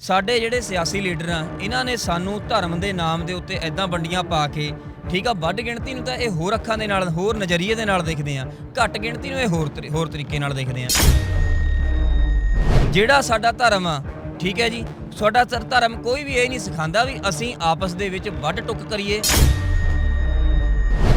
ਸਾਡੇ ਜਿਹੜੇ ਸਿਆਸੀ ਲੀਡਰ ਆ, ਇਹਨਾਂ ਨੇ ਸਾਨੂੰ ਧਰਮ ਦੇ ਨਾਮ ਦੇ ਉੱਤੇ ਐਦਾਂ ਵੰਡੀਆਂ ਪਾ ਕੇ, ਠੀਕ ਆ ਵੱਡ ਗਿਣਤੀ ਨੂੰ ਤਾਂ ਇਹ ਹੋਰ ਅੱਖਾਂ ਦੇ ਨਾਲ, ਹੋਰ ਨਜ਼ਰੀਏ ਦੇ ਨਾਲ ਦੇਖਦੇ ਆ, ਘੱਟ ਗਿਣਤੀ ਨੂੰ ਇਹ ਹੋਰ ਤਰੀ- ਹੋਰ ਤਰੀਕੇ ਨਾਲ ਦੇਖਦੇ ਆ। ਜਿਹੜਾ ਸਾਡਾ ਧਰਮ ਆ, ਠੀਕ ਹੈ ਜੀ, ਸਾਡਾ ਧਰਮ ਕੋਈ ਵੀ ਇਹ ਨਹੀਂ ਸਿਖਾਉਂਦਾ ਵੀ ਅਸੀਂ ਆਪਸ ਦੇ ਵਿੱਚ ਵੱਡ ਟੁੱਕ ਕਰੀਏ।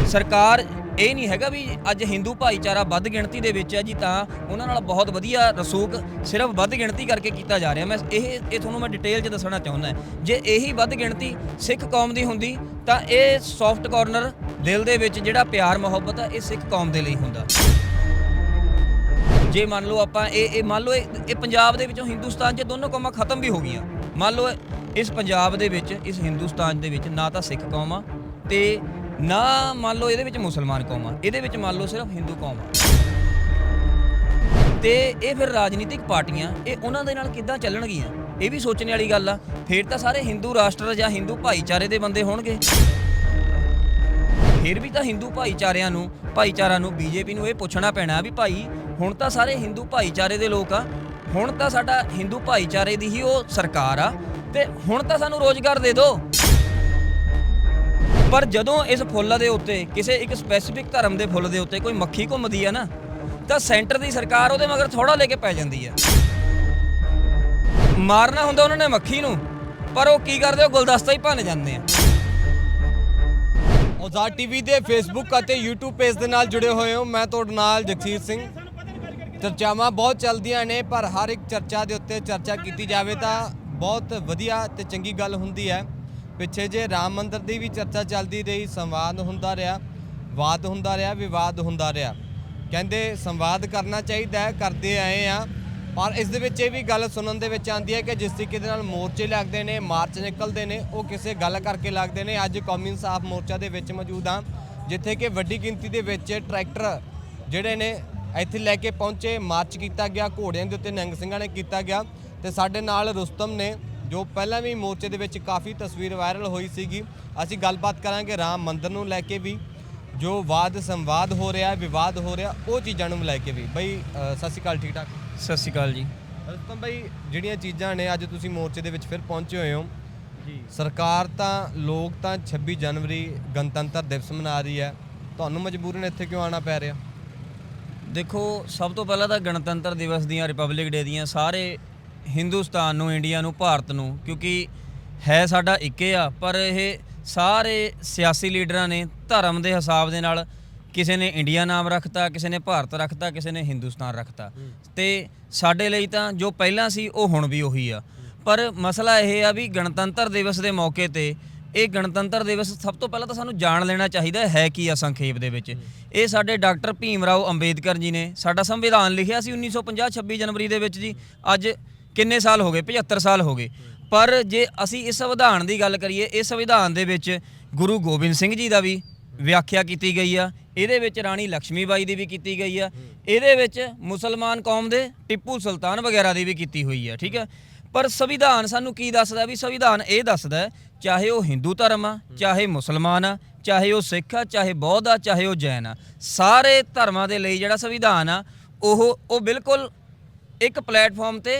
ਸਰਕਾਰ ਇਹ ਨਹੀਂ ਹੈਗਾ ਵੀ ਅੱਜ ਹਿੰਦੂ ਭਾਈਚਾਰਾ ਵੱਧ ਗਿਣਤੀ ਦੇ ਵਿੱਚ ਹੈ ਜੀ, ਤਾਂ ਉਹਨਾਂ ਨਾਲ ਬਹੁਤ ਵਧੀਆ ਰਸੂਕ ਸਿਰਫ ਵੱਧ ਗਿਣਤੀ ਕਰਕੇ ਕੀਤਾ ਜਾ ਰਿਹਾ। ਮੈਂ ਇਹ ਇਹ ਤੁਹਾਨੂੰ ਮੈਂ ਡਿਟੇਲ 'ਚ ਦੱਸਣਾ ਚਾਹੁੰਦਾ ਜੇ ਇਹੀ ਵੱਧ ਗਿਣਤੀ ਸਿੱਖ ਕੌਮ ਦੀ ਹੁੰਦੀ, ਤਾਂ ਇਹ ਸੌਫਟ ਕਾਰਨਰ ਦਿਲ ਦੇ ਵਿੱਚ ਜਿਹੜਾ ਪਿਆਰ, ਮੁਹੱਬਤ ਆ ਇਹ ਸਿੱਖ ਕੌਮ ਦੇ ਲਈ ਹੁੰਦਾ। ਜੇ ਮੰਨ ਲਓ ਆਪਾਂ ਇਹ ਇਹ ਮੰਨ ਲਓ ਇਹ ਇਹ ਪੰਜਾਬ ਦੇ ਵਿੱਚੋਂ ਹਿੰਦੁਸਤਾਨ 'ਚ ਦੋਨੋਂ ਕੌਮਾਂ ਖਤਮ ਵੀ ਹੋ ਗਈਆਂ। ਮੰਨ ਲਓ ਇਸ ਪੰਜਾਬ ਦੇ ਵਿੱਚ, ਇਸ ਹਿੰਦੁਸਤਾਨ ਦੇ ਵਿੱਚ ਨਾ ਤਾਂ ਸਿੱਖ ਕੌਮ ਆ, ਤੇ ਨਾ ਮੰਨ ਲਓ ਇਹਦੇ ਵਿੱਚ ਮੁਸਲਮਾਨ ਕੌਮ ਆ। ਇਹਦੇ ਵਿੱਚ ਮੰਨ ਲਓ ਸਿਰਫ ਹਿੰਦੂ ਕੌਮ ਆ। ਤੇ ਇਹ ਫਿਰ ਰਾਜਨੀਤਿਕ ਪਾਰਟੀਆਂ, ਇਹ ਉਹਨਾਂ ਦੇ ਨਾਲ ਕਿੱਦਾਂ ਚੱਲਣਗੀਆਂ? ਇਹ ਵੀ ਸੋਚਣ ਵਾਲੀ ਗੱਲ ਆ। ਫਿਰ ਤਾਂ ਸਾਰੇ ਹਿੰਦੂ ਰਾਸ਼ਟਰ ਜਾਂ ਹਿੰਦੂ ਭਾਈਚਾਰੇ ਦੇ ਬੰਦੇ ਹੋਣਗੇ। ਫਿਰ ਵੀ ਤਾਂ ਹਿੰਦੂ ਭਾਈਚਾਰਿਆਂ ਨੂੰ, ਭਾਈਚਾਰਾ ਨੂੰ ਬੀਜੇਪੀ ਨੂੰ ਇਹ ਪੁੱਛਣਾ ਪੈਣਾ ਵੀ ਭਾਈ, ਹੁਣ ਤਾਂ ਸਾਰੇ ਹਿੰਦੂ ਭਾਈਚਾਰੇ ਦੇ ਲੋਕ ਆ। ਹੁਣ ਤਾਂ ਸਾਡਾ ਹਿੰਦੂ ਭਾਈਚਾਰੇ ਦੀ ਹੀ ਉਹ ਸਰਕਾਰ ਆ। ਤੇ ਹੁਣ ਤਾਂ ਸਾਨੂੰ ਰੋਜ਼ਗਾਰ ਦੇ ਦਿਓ। ਪਰ ਜਦੋਂ ਇਸ ਫੁੱਲ ਦੇ ਉੱਤੇ ਕਿਸੇ ਇੱਕ ਸਪੈਸੀਫਿਕ ਧਰਮ ਦੇ ਫੁੱਲ ਦੇ ਉੱਤੇ ਕੋਈ ਮੱਖੀ ਘੁੰਮਦੀ ਆ ਨਾ, ਤਾਂ ਸੈਂਟਰ ਦੀ ਸਰਕਾਰ ਉਹਦੇ ਮਗਰ ਥੋੜਾ ਲੈ ਕੇ ਪੈ ਜਾਂਦੀ ਆ। ਮਾਰਨਾ ਹੁੰਦਾ ਉਹਨਾਂ ਨੇ ਮੱਖੀ ਨੂੰ, ਪਰ ਉਹ ਕੀ ਕਰਦੇ, ਉਹ ਗੁਲਦਸਤਾ ਹੀ ਭੰਨ ਜਾਂਦੇ ਆ। ਔਜ਼ਾਰ ਟੀਵੀ ਦੇ ਫੇਸਬੁੱਕ ਅਤੇ YouTube ਪੇਜ ਦੇ ਨਾਲ ਜੁੜੇ ਹੋਏ ਹੋ। ਮੈਂ ਤੁਹਾਡੇ ਨਾਲ ਜਗਸੀਰ ਸਿੰਘ। ਚਰਚਾਵਾਂ ਬਹੁਤ ਚੱਲਦੀਆਂ ਨੇ, ਪਰ ਹਰ ਇੱਕ ਚਰਚਾ ਦੇ ਉੱਤੇ ਚਰਚਾ ਕੀਤੀ ਜਾਵੇ ਤਾਂ ਬਹੁਤ ਵਧੀਆ ਤੇ ਚੰਗੀ ਗੱਲ ਹੁੰਦੀ ਹੈ। ਪਿੱਛੇ ਜੇ ਰਾਮ ਮੰਦਿਰ ਦੀ ਵੀ ਚਰਚਾ ਚੱਲਦੀ ਰਹੀ, ਸੰਵਾਦ ਹੁੰਦਾ ਰਿਹਾ, ਵਾਦ ਹੁੰਦਾ ਰਿਹਾ, ਵਿਵਾਦ ਹੁੰਦਾ ਰਿਹਾ। ਕਹਿੰਦੇ ਸੰਵਾਦ ਕਰਨਾ ਚਾਹੀਦਾ ਹੈ, ਕਰਦੇ ਆਏ ਆ ਪਰ ਇਸ ਦੇ ਵਿੱਚ ਇਹ ਵੀ ਗੱਲ ਸੁਣਨ ਦੇ ਵਿੱਚ ਆਉਂਦੀ ਹੈ ਕਿ ਜਿਸ ਤਰੀਕੇ ਦੇ ਨਾਲ ਮੋਰਚੇ ਲੱਗਦੇ ਨੇ, ਮਾਰਚ ਨਿਕਲਦੇ ਨੇ, ਉਹ ਕਿਸੇ ਗੱਲ ਕਰਕੇ ਲੱਗਦੇ ਨੇ। ਅੱਜ ਕੌਮੀ ਇਨਸਾਫ ਮੋਰਚਾ ਦੇ ਵਿੱਚ ਮੌਜੂਦ ਹਾਂ, ਜਿੱਥੇ ਕਿ ਵੱਡੀ ਗਿਣਤੀ ਦੇ ਵਿੱਚ ਟਰੈਕਟਰ ਜਿਹੜੇ ਨੇ ਇੱਥੇ ਲੈ ਕੇ ਪਹੁੰਚੇ। ਮਾਰਚ ਕੀਤਾ ਗਿਆ, ਘੋੜਿਆਂ ਦੇ ਉੱਤੇ ਨਿਹੰਗ ਸਿੰਘਾਂ ਨੇ ਕੀਤਾ ਗਿਆ ਤੇ ਸਾਡੇ ਨਾਲ ਰੁਸਤਮ ਨੇ ਜੋ ਪਹਿਲਾਂ ਵੀ ਮੋਰਚੇ ਦੇ ਵਿੱਚ ਕਾਫੀ ਤਸਵੀਰ ਵਾਇਰਲ ਹੋਈ ਸੀਗੀ। ਅਸੀਂ ਗੱਲਬਾਤ ਕਰਾਂਗੇ ਰਾਮ ਮੰਦਿਰ ਨੂੰ ਲੈ ਕੇ ਵੀ ਜੋ ਵਾਦ ਸੰਵਾਦ ਹੋ ਰਿਹਾ ਵਿਵਾਦ ਹੋ ਰਿਹਾ ਉਹ ਚੀਜ਼ਾਂ ਨੂੰ ਲੈ ਕੇ ਵੀ। ਬਈ ਸਤਿ ਸ਼੍ਰੀ ਅਕਾਲ ਠੀਕ ਠਾਕ? ਸਤਿ ਸ਼੍ਰੀ ਅਕਾਲ ਜੀ। ਰੁਸਤਮ ਬਈ ਜਿਹੜੀਆਂ ਚੀਜ਼ਾਂ ਨੇ ਅੱਜ ਤੁਸੀਂ ਮੋਰਚੇ ਦੇ ਵਿੱਚ ਫਿਰ ਪਹੁੰਚੇ ਹੋਏ ਹੋ। ਜੀ। ਸਰਕਾਰ ਤਾਂ ਲੋਕ ਤਾਂ 26 ਜਨਵਰੀ ਗਣਤੰਤਰ ਦਿਵਸ ਮਨਾ ਰਹੀ ਹੈ। ਤੁਹਾਨੂੰ ਮਜਬੂਰਨ ਇੱਥੇ ਕਿਉਂ ਆਉਣਾ ਪੈ ਰਿਹਾ? ਦੇਖੋ ਸਭ ਤੋਂ ਪਹਿਲਾਂ ਤਾਂ ਗਣਤੰਤਰ ਦਿਵਸ ਦੀਆਂ ਰਿਪਬਲਿਕ ਡੇ ਦੀਆਂ ਸਾਰੇ ਹਿੰਦੁਸਤਾਨ ਨੂੰ ਇੰਡੀਆ ਨੂੰ ਭਾਰਤ ਨੂੰ ਕਿਉਂਕਿ ਹੈ ਸਾਡਾ ਇੱਕੇ ਆ ਪਰ ਇਹ ਸਾਰੇ ਸਿਆਸੀ ਲੀਡਰਾਂ ਨੇ ਧਰਮ ਦੇ ਹਿਸਾਬ ਦੇ ਨਾਲ ਕਿਸੇ ਨੇ ਇੰਡੀਆ ਨਾਮ ਰੱਖਤਾ ਕਿਸੇ ਨੇ ਭਾਰਤ ਰੱਖਤਾ ਕਿਸੇ ਨੇ ਹਿੰਦੁਸਤਾਨ ਰੱਖਤਾ। ਤੇ ਸਾਡੇ ਲਈ ਤਾਂ ਜੋ ਪਹਿਲਾਂ ਸੀ ਉਹ ਹੁਣ ਵੀ ਉਹੀ ਆ। ਪਰ ਮਸਲਾ ਇਹ ਆ ਵੀ ਗਣਤੰਤਰ ਦਿਵਸ ਦੇ ਮੌਕੇ ਤੇ ਇਹ ਗਣਤੰਤਰ ਦਿਵਸ ਸਭ ਤੋਂ ਪਹਿਲਾਂ ਤਾਂ ਸਾਨੂੰ ਜਾਣ ਲੈਣਾ ਚਾਹੀਦਾ ਹੈ ਕੀ ਆ ਸੰਖੇਪ ਦੇ ਵਿੱਚ। ਇਹ ਸਾਡੇ ਡਾਕਟਰ ਭੀਮ ਰਾਓ ਅੰਬੇਦਕਰ ਜੀ ਨੇ ਸਾਡਾ ਸੰਵਿਧਾਨ ਲਿਖਿਆ ਸੀ 1950 26 ਜਨਵਰੀ ਦੇ ਵਿੱਚ ਜੀ। ਅੱਜ ਕਿੰਨੇ ਸਾਲ ਹੋ ਗਏ? 75 ਸਾਲ ਹੋ ਗਏ। ਪਰ ਜੇ ਅਸੀਂ ਇਸ ਸੰਵਿਧਾਨ ਦੀ ਗੱਲ ਕਰੀਏ, ਇਸ ਸੰਵਿਧਾਨ ਦੇ ਵਿੱਚ ਗੁਰੂ ਗੋਬਿੰਦ ਸਿੰਘ ਜੀ ਦਾ ਵੀ ਵਿਆਖਿਆ ਕੀਤੀ ਗਈ ਆ। ਇਹਦੇ ਵਿੱਚ ਰਾਣੀ ਲక్ష్ਮੀ ਬਾਈ ਦੀ ਵੀ ਕੀਤੀ ਗਈ ਆ। ਇਹਦੇ ਵਿੱਚ ਮੁਸਲਮਾਨ ਕੌਮ ਦੇ ਟਿੱਪੂ ਸੁਲਤਾਨ ਵਗੈਰਾ ਦੀ ਵੀ ਕੀਤੀ ਹੋਈ ਆ, ਠੀਕ ਹੈ ਪਰ ਸੰਵਿਧਾਨ ਸਾਨੂੰ ਕੀ ਦੱਸਦਾ? ਵੀ ਸੰਵਿਧਾਨ ਇਹ ਦੱਸਦਾ ਚਾਹੇ ਉਹ ਹਿੰਦੂ ਧਰਮ ਆ, ਚਾਹੇ ਮੁਸਲਮਾਨ ਆ, ਚਾਹੇ ਉਹ ਸਿੱਖ ਆ, ਚਾਹੇ ਬੌਧ ਆ, ਚਾਹੇ ਉਹ ਜੈਨ ਆ। ਸਾਰੇ ਧਰਮਾਂ ਦੇ ਲਈ ਜਿਹੜਾ ਸੰਵਿਧਾਨ ਆ, ਉਹ ਉਹ ਬਿਲਕੁਲ ਇੱਕ ਪਲੇਟਫਾਰਮ ਤੇ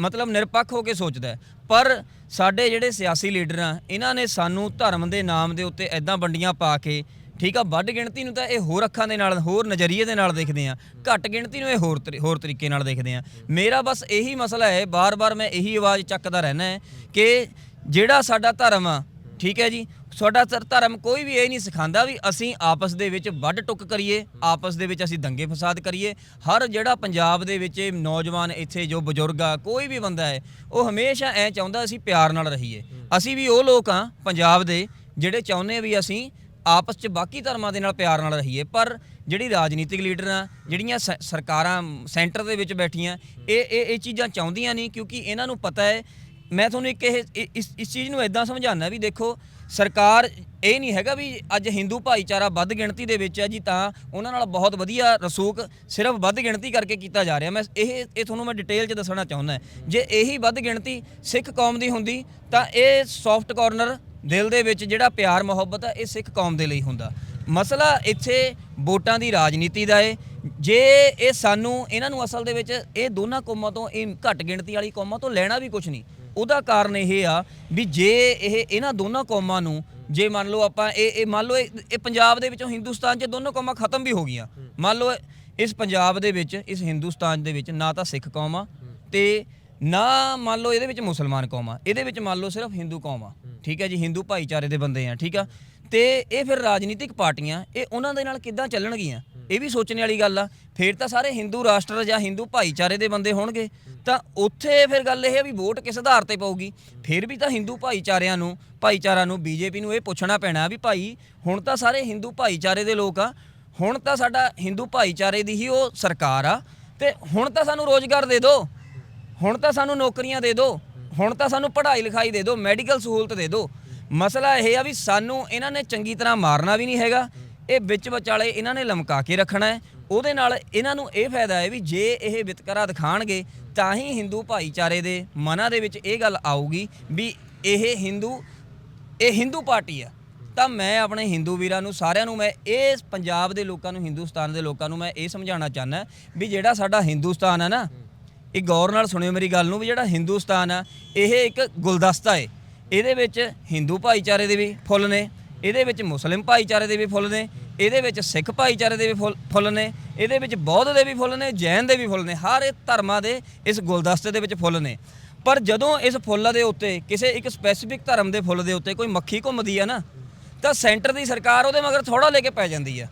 ਮਤਲਬ ਨਿਰਪੱਖ ਹੋ ਕੇ ਸੋਚਦਾ ਹੈ। ਪਰ ਸਾਡੇ ਜਿਹੜੇ ਸਿਆਸੀ ਲੀਡਰ ਆ, ਇਹਨਾਂ ਨੇ ਸਾਨੂੰ ਧਰਮ ਦੇ ਨਾਮ ਦੇ ਉੱਤੇ ਐਦਾਂ ਵੰਡੀਆਂ ਪਾ ਕੇ, ਠੀਕ ਆ ਵੱਡ ਗਿਣਤੀ ਨੂੰ ਤਾਂ ਇਹ ਹੋਰ ਅੱਖਾਂ ਦੇ ਨਾਲ, ਹੋਰ ਨਜ਼ਰੀਏ ਦੇ ਨਾਲ ਦੇਖਦੇ ਆ, ਘੱਟ ਗਿਣਤੀ ਨੂੰ ਇਹ ਹੋਰ ਤਰੀ- ਹੋਰ ਤਰੀਕੇ ਨਾਲ ਦੇਖਦੇ ਆ ਮੇਰਾ ਬਸ ਇਹੀ ਮਸਲਾ ਹੈ ਬਾਰ-ਬਾਰ ਮੈਂ ਇਹੀ ਆਵਾਜ਼ ਚੱਕਦਾ ਰਹਿਣਾ ਹੈ ਕਿ ਜਿਹੜਾ ਸਾਡਾ ਧਰਮ ਆ ਠੀਕ ਹੈ ਜੀ? ਤੁਹਾਡਾ ਧਰ- ਧਰਮ ਕੋਈ ਵੀ ਇਹ ਨਹੀਂ ਸਿਖਾਉਂਦਾ ਵੀ ਅਸੀਂ ਆਪਸ ਦੇ ਵਿੱਚ ਵੱਢ ਟੁੱਕ ਕਰੀਏ, ਆਪਸ ਦੇ ਵਿੱਚ ਅਸੀਂ ਦੰਗੇ ਫਸਾਦ ਕਰੀਏ। ਹਰ ਜਿਹੜਾ ਪੰਜਾਬ ਦੇ ਵਿੱਚ ਇਹ ਨੌਜਵਾਨ ਇੱਥੇ ਜੋ ਬਜ਼ੁਰਗ ਆ, ਕੋਈ ਵੀ ਬੰਦਾ ਹੈ, ਉਹ ਹਮੇਸ਼ਾ ਐ ਚਾਹੁੰਦਾ ਅਸੀਂ ਪਿਆਰ ਨਾਲ ਰਹੀਏ। ਅਸੀਂ ਵੀ ਉਹ ਲੋਕ ਆ ਪੰਜਾਬ ਦੇ ਜਿਹੜੇ ਚਾਹੁੰਦੇ ਵੀ ਅਸੀਂ ਆਪਸ 'ਚ ਬਾਕੀ ਧਰਮਾਂ ਦੇ ਨਾਲ ਪਿਆਰ ਨਾਲ ਰਹੀਏ। ਪਰ ਜਿਹੜੀ ਰਾਜਨੀਤਿਕ ਲੀਡਰ ਆ, ਜਿਹੜੀਆਂ ਸ- ਸਰਕਾਰਾਂ ਸੈਂਟਰ ਦੇ ਵਿੱਚ ਬੈਠੀਆਂ, ਇਹ ਇਹ ਇਹ ਚੀਜ਼ਾਂ ਚਾਹੁੰਦੀਆਂ ਨਹੀਂ ਕਿਉਂਕਿ ਇਹਨਾਂ ਨੂੰ ਪਤਾ ਹੈ ਮੈਂ ਤੁਹਾਨੂੰ ਇੱਕ ਇਹ ਇਸ ਇਸ ਚੀਜ਼ ਨੂੰ ਇਦਾਂ ਸਮਝਾਉਣਾ ਵੀ ਦੇਖੋ, ਸਰਕਾਰ ਇਹ ਨਹੀਂ ਹੈਗਾ ਵੀ ਅੱਜ ਹਿੰਦੂ ਭਾਈਚਾਰਾ ਵੱਧ ਗਿਣਤੀ ਦੇ ਵਿੱਚ ਹੈ ਜੀ ਤਾਂ ਉਹਨਾਂ ਨਾਲ ਬਹੁਤ ਵਧੀਆ ਰਸੂਖ ਸਿਰਫ ਵੱਧ ਗਿਣਤੀ ਕਰਕੇ ਕੀਤਾ ਜਾ ਰਿਹਾ। ਮੈਂ ਇਹ ਇਹ ਤੁਹਾਨੂੰ ਮੈਂ ਡਿਟੇਲ 'ਚ ਦੱਸਣਾ ਚਾਹੁੰਦਾ। ਜੇ ਇਹੀ ਵੱਧ ਗਿਣਤੀ ਸਿੱਖ ਕੌਮ ਦੀ ਹੁੰਦੀ, ਤਾਂ ਇਹ ਸੌਫਟ ਕਾਰਨਰ ਦਿਲ ਦੇ ਵਿੱਚ ਜਿਹੜਾ ਪਿਆਰ, ਮੁਹੱਬਤ ਹੈ, ਇਹ ਸਿੱਖ ਕੌਮ ਦੇ ਲਈ ਹੁੰਦਾ। ਮਸਲਾ ਇੱਥੇ ਵੋਟਾਂ ਦੀ ਰਾਜਨੀਤੀ ਦਾ ਏ। ਜੇ ਇਹ ਸਾਨੂੰ ਇਹਨਾਂ ਨੂੰ ਅਸਲ ਦੇ ਵਿੱਚ ਇਹ ਦੋਨਾਂ ਕੌਮਾਂ ਤੋਂ, ਇਹ ਘੱਟ ਗਿਣਤੀ ਵਾਲੀ ਕੌਮਾਂ ਤੋਂ ਲੈਣਾ ਵੀ ਕੁਝ ਨਹੀਂ। ਉਹਦਾ ਕਾਰਨ ਇਹ ਆ ਵੀ ਜੇ ਇਹ ਇਹਨਾਂ ਦੋਨਾਂ ਕੌਮਾਂ ਨੂੰ ਜੇ ਮੰਨ ਲਓ ਆਪਾਂ ਇਹ ਇਹ ਮੰਨ ਲਓ ਇਹ ਇਹ ਪੰਜਾਬ ਦੇ ਵਿੱਚੋਂ ਹਿੰਦੁਸਤਾਨ 'ਚ ਦੋਨੋਂ ਕੌਮਾਂ ਖਤਮ ਵੀ ਹੋ ਗਈਆਂ। ਮੰਨ ਲਓ ਇਸ ਪੰਜਾਬ ਦੇ ਵਿੱਚ ਇਸ ਹਿੰਦੁਸਤਾਨ ਦੇ ਵਿੱਚ ਨਾ ਤਾਂ ਸਿੱਖ ਕੌਮ ਆ ਤੇ ਨਾ ਮੰਨ ਲਓ ਇਹਦੇ ਵਿੱਚ ਮੁਸਲਮਾਨ ਕੌਮ ਆ। ਇਹਦੇ ਵਿੱਚ ਮੰਨ ਲਓ ਸਿਰਫ ਹਿੰਦੂ ਕੌਮ ਆ। ਠੀਕ ਹੈ ਜੀ ਹਿੰਦੂ ਭਾਈਚਾਰੇ ਦੇ ਬੰਦੇ ਆ ਠੀਕ ਆ? ਤੇ ਇਹ ਫਿਰ ਰਾਜਨੀਤਿਕ ਪਾਰਟੀਆਂ, ਇਹ ਉਹਨਾਂ ਦੇ ਨਾਲ ਕਿੱਦਾਂ ਚੱਲਣਗੀਆਂ? ਇਹ ਵੀ ਸੋਚਣ ਵਾਲੀ ਗੱਲ ਆ। ਫਿਰ ਤਾਂ ਸਾਰੇ ਹਿੰਦੂ ਰਾਸ਼ਟਰ ਜਾਂ ਹਿੰਦੂ ਭਾਈਚਾਰੇ ਦੇ ਬੰਦੇ ਹੋਣਗੇ। ਤਾਂ ਉੱਥੇ ਫਿਰ ਗੱਲ ਇਹ ਹੈ ਵੀ ਵੋਟ ਕਿਸ ਆਧਾਰ ਤੇ ਪਊਗੀ? ਫਿਰ ਵੀ ਤਾਂ ਹਿੰਦੂ ਭਾਈਚਾਰਿਆਂ ਨੂੰ, ਭਾਈਚਾਰਾ ਨੂੰ ਬੀਜੇਪੀ ਨੂੰ ਇਹ ਪੁੱਛਣਾ ਪੈਣਾ ਵੀ ਭਾਈ, ਹੁਣ ਤਾਂ ਸਾਰੇ ਹਿੰਦੂ ਭਾਈਚਾਰੇ ਦੇ ਲੋਕ ਆ। ਹੁਣ ਤਾਂ ਸਾਡਾ ਹਿੰਦੂ ਭਾਈਚਾਰੇ ਦੀ ਹੀ ਉਹ ਸਰਕਾਰ ਆ। ਤੇ ਹੁਣ ਤਾਂ ਸਾਨੂੰ ਰੋਜ਼ਗਾਰ ਦੇ ਦਿਓ। ਹੁਣ ਤਾਂ ਸਾਨੂੰ ਨੌਕਰੀਆਂ ਦੇ ਦਿਓ। ਹੁਣ ਤਾਂ ਸਾਨੂੰ ਪੜ੍ਹਾਈ ਲਿਖਾਈ ਦੇ ਦਿਓ। ਮੈਡੀਕਲ ਸਹੂਲਤ ਦੇ ਦਿਓ। ਮਸਲਾ ਇਹ ਆ ਵੀ ਸਾਨੂੰ ਇਹਨਾਂ ਨੇ ਚੰਗੀ ਤਰ੍ਹਾਂ ਮਾਰਨਾ ਵੀ ਨਹੀਂ ਹੈਗਾ। ਇਹ ਵਿੱਚ ਵਿਚਾਲੇ ਇਹਨਾਂ ਨੇ ਲਮਕਾ ਕੇ ਰੱਖਣਾ ਹੈ। ਉਹਦੇ ਨਾਲ ਇਹਨਾਂ ਨੂੰ ਇਹ ਫਾਇਦਾ ਹੈ ਵੀ ਜੇ ਇਹ ਵਿਤਕਰਾ ਦਿਖਾਣਗੇ, ਤਾਂ ਹੀ ਹਿੰਦੂ ਭਾਈਚਾਰੇ ਦੇ ਮਨਾਂ ਦੇ ਵਿੱਚ ਇਹ ਗੱਲ ਆਊਗੀ ਵੀ ਇਹ ਹਿੰਦੂ ਇਹ ਹਿੰਦੂ ਪਾਰਟੀ ਆ। ਤਾਂ ਮੈਂ ਆਪਣੇ ਹਿੰਦੂ ਵੀਰਾਂ ਨੂੰ, ਸਾਰਿਆਂ ਨੂੰ ਮੈਂ ਇਹ ਪੰਜਾਬ ਦੇ ਲੋਕਾਂ ਨੂੰ, ਹਿੰਦੁਸਤਾਨ ਦੇ ਲੋਕਾਂ ਨੂੰ ਮੈਂ ਇਹ ਸਮਝਾਉਣਾ ਚਾਹੁੰਦਾ ਵੀ ਜਿਹੜਾ ਸਾਡਾ ਹਿੰਦੁਸਤਾਨ ਆ ਨਾ, ਇਹ ਗੌਰ ਨਾਲ ਸੁਣਿਓ ਮੇਰੀ ਗੱਲ ਨੂੰ ਵੀ ਜਿਹੜਾ ਹਿੰਦੁਸਤਾਨ ਆ, ਇਹ ਇੱਕ ਗੁਲਦਸਤਾ ਏ। ਇਹਦੇ ਵਿੱਚ ਹਿੰਦੂ ਭਾਈਚਾਰੇ ਦੇ ਵੀ ਫੁੱਲ ਨੇ, ਇਹਦੇ ਵਿੱਚ ਮੁਸਲਿਮ ਭਾਈਚਾਰੇ ਦੇ ਵੀ ਫੁੱਲ ਨੇ, ਇਹਦੇ ਵਿੱਚ ਸਿੱਖ ਭਾਈਚਾਰੇ ਦੇ ਵੀ ਫੁੱਲ- ਫੁੱਲ ਨੇ, ਇਹਦੇ ਵਿੱਚ ਬੌਧ ਦੇ ਵੀ ਫੁੱਲ ਨੇ, ਜੈਨ ਦੇ ਵੀ ਫੁੱਲ ਨੇ, ਹਰ ਇੱਕ ਧਰਮਾਂ ਦੇ ਇਸ ਗੁਲਦਸਤੇ ਦੇ ਵਿੱਚ ਫੁੱਲ ਨੇ। ਪਰ ਜਦੋਂ ਇਸ ਫੁੱਲ ਦੇ ਉੱਤੇ ਕਿਸੇ ਇੱਕ ਸਪੈਸੀਫਿਕ ਧਰਮ ਦੇ ਫੁੱਲ ਦੇ ਉੱਤੇ ਕੋਈ ਮੱਖੀ ਘੁੰਮਦੀ ਆ ਨਾ, ਤਾਂ ਸੈਂਟਰ ਦੀ ਸਰਕਾਰ ਉਹਦੇ ਮਗਰ ਥੋੜਾ ਲੈ ਕੇ ਪੈ ਜਾਂਦੀ ਆ।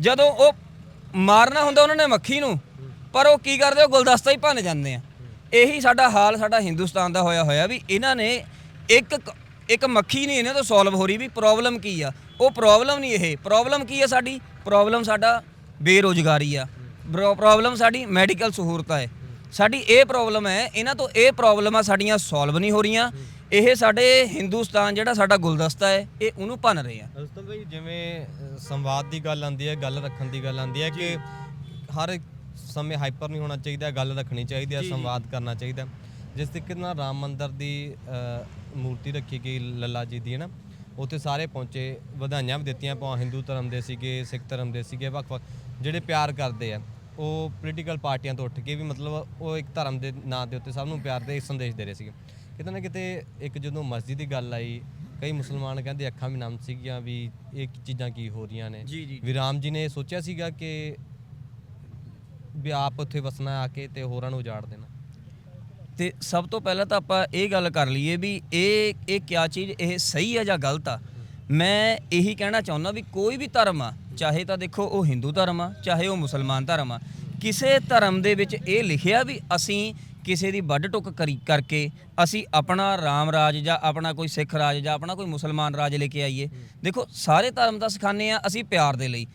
ਜਦੋਂ ਉਹ ਮਾਰਨਾ ਹੁੰਦਾ ਉਹਨਾਂ ਨੇ ਮੱਖੀ ਨੂੰ, ਪਰ ਉਹ ਕੀ ਕਰਦੇ, ਉਹ ਗੁਲਦਸਤਾ ਹੀ ਭੰਨ ਜਾਂਦੇ ਆ। ਇਹੀ ਸਾਡਾ ਹਾਲ ਸਾਡਾ ਹਿੰਦੁਸਤਾਨ ਦਾ ਹੋਇਆ ਹੋਇਆ ਵੀ ਇਹਨਾਂ ਨੇ ਇੱਕ ਇੱਕ ਮੱਖੀ ਨਹੀਂ ਇਹਨਾਂ ਤੋਂ ਸੋਲਵ ਹੋ ਰਹੀ ਵੀ ਪ੍ਰੋਬਲਮ ਕੀ ਆ। ਉਹ ਪ੍ਰੋਬਲਮ ਨਹੀਂ ਇਹ। ਪ੍ਰੋਬਲਮ ਕੀ ਆ ਸਾਡੀ? ਪ੍ਰੋਬਲਮ ਸਾਡਾ ਬੇਰੋਜ਼ਗਾਰੀ ਆ। ਪ੍ਰੋਬਲਮ ਸਾਡੀ ਮੈਡੀਕਲ ਸਹੂਲਤਾਂ ਹੈ ਸਾਡੀ ਇਹ ਪ੍ਰੋਬਲਮ ਹੈ ਇਹਨਾਂ ਤੋਂ ਇਹ ਪ੍ਰੋਬਲਮਾਂ ਸਾਡੀਆਂ ਸੋਲਵ ਨਹੀਂ ਹੋ ਰਹੀਆਂ। ਇਹ ਸਾਡੇ ਹਿੰਦੁਸਤਾਨ ਜਿਹੜਾ ਸਾਡਾ ਗੁਲਦਸਤਾ ਹੈ ਇਹ ਉਹਨੂੰ ਭੰਨ ਰਹੇ ਆ। ਰਸਤਮ ਭਾਈ ਜਿਵੇਂ ਸੰਵਾਦ ਦੀ ਗੱਲ ਆਉਂਦੀ ਹੈ ਗੱਲ ਰੱਖਣ ਦੀ ਗੱਲ ਆਉਂਦੀ ਹੈ ਕਿ ਹਰ ਸਮੇਂ ਹਾਈਪਰ ਨਹੀਂ ਹੋਣਾ ਚਾਹੀਦਾ ਗੱਲ ਰੱਖਣੀ ਚਾਹੀਦੀ ਹੈ ਸੰਵਾਦ ਕਰਨਾ ਚਾਹੀਦਾ। ਜਿਸ ਤਰੀਕੇ ਨਾਲ ਰਾਮ ਮੰਦਿਰ ਦੀ ਮੂਰਤੀ ਰੱਖੀ ਗਈ ਲੱਲਾ ਜੀ ਦੀ ਹੈ ਨਾ? ਉੱਥੇ ਸਾਰੇ ਪਹੁੰਚੇ ਵਧਾਈਆਂ ਵੀ ਦਿੱਤੀਆਂ ਭਾਵੇਂ ਹਿੰਦੂ ਧਰਮ ਦੇ ਸੀਗੇ ਸਿੱਖ ਧਰਮ ਦੇ ਸੀਗੇ ਵੱਖ-ਵੱਖ ਜਿਹੜੇ ਪਿਆਰ ਕਰਦੇ ਆ ਉਹ ਪੋਲੀਟੀਕਲ ਪਾਰਟੀਆਂ ਤੋਂ ਉੱਠ ਕੇ ਵੀ ਮਤਲਬ ਉਹ ਇੱਕ ਧਰਮ ਦੇ ਨਾਂ ਦੇ ਉੱਤੇ ਸਭ ਨੂੰ ਪਿਆਰ ਦੇ ਸੰਦੇਸ਼ ਦੇ ਰਹੇ ਸੀਗੇ। ਕਿਤੇ ਨਾ ਕਿਤੇ ਇੱਕ ਜਦੋਂ ਮਸਜਿਦ ਦੀ ਗੱਲ ਆਈ ਕਈ ਮੁਸਲਮਾਨ ਕਹਿੰਦੇ ਅੱਖਾਂ ਵੀ ਨਮ ਸੀਗੀਆਂ ਵੀ ਇਹ ਚੀਜ਼ਾਂ ਕੀ ਹੋ ਰਹੀਆਂ ਨੇ। ਜੀ, ਜੀ। ਵੀ ਰਾਮ ਜੀ ਨੇ ਸੋਚਿਆ ਸੀਗਾ ਕਿ ਵੀ ਆਪ ਉੱਥੇ ਵਸਣਾ ਆ ਕੇ ਤੇ ਹੋਰਾਂ ਨੂੰ ਉਜਾੜ ਦੇਣਾ। ਤੇ ਸਭ ਤੋਂ ਪਹਿਲਾਂ ਤਾਂ ਆਪਾਂ ਇਹ ਗੱਲ ਕਰ ਲਈਏ ਵੀ ਇਹ ਇਹ ਕਿਆ ਚੀਜ਼, ਇਹ ਸਹੀ ਆ ਜਾਂ ਗਲਤ ਆ? ਮੈਂ ਇਹੀ ਕਹਿਣਾ ਚਾਹੁੰਦਾ ਵੀ ਕੋਈ ਵੀ ਧਰਮ ਆ, ਚਾਹੇ ਤਾਂ ਦੇਖੋ ਉਹ ਹਿੰਦੂ ਧਰਮ ਆ, ਚਾਹੇ ਉਹ ਮੁਸਲਮਾਨ ਧਰਮ ਆ, ਕਿਸੇ ਧਰਮ ਦੇ ਵਿੱਚ ਇਹ ਲਿਖਿਆ ਵੀ ਅਸੀਂ ਕਿਸੇ ਦੀ ਵੱਢ ਟੁੱਕ ਕਰੀ, ਕਰਕੇ ਅਸੀਂ ਆਪਣਾ ਰਾਮ ਰਾਜ ਜਾਂ ਆਪਣਾ ਕੋਈ ਸਿੱਖ ਰਾਜ ਜਾਂ ਆਪਣਾ ਕੋਈ ਮੁਸਲਮਾਨ ਰਾਜ ਲੈ ਕੇ ਆਈਏ। ਦੇਖੋ, ਸਾਰੇ ਧਰਮ ਦਾ ਸਿਖਾਉਂਦੇ ਆ ਅਸੀਂ ਪਿਆਰ ਦੇ ਲਈ।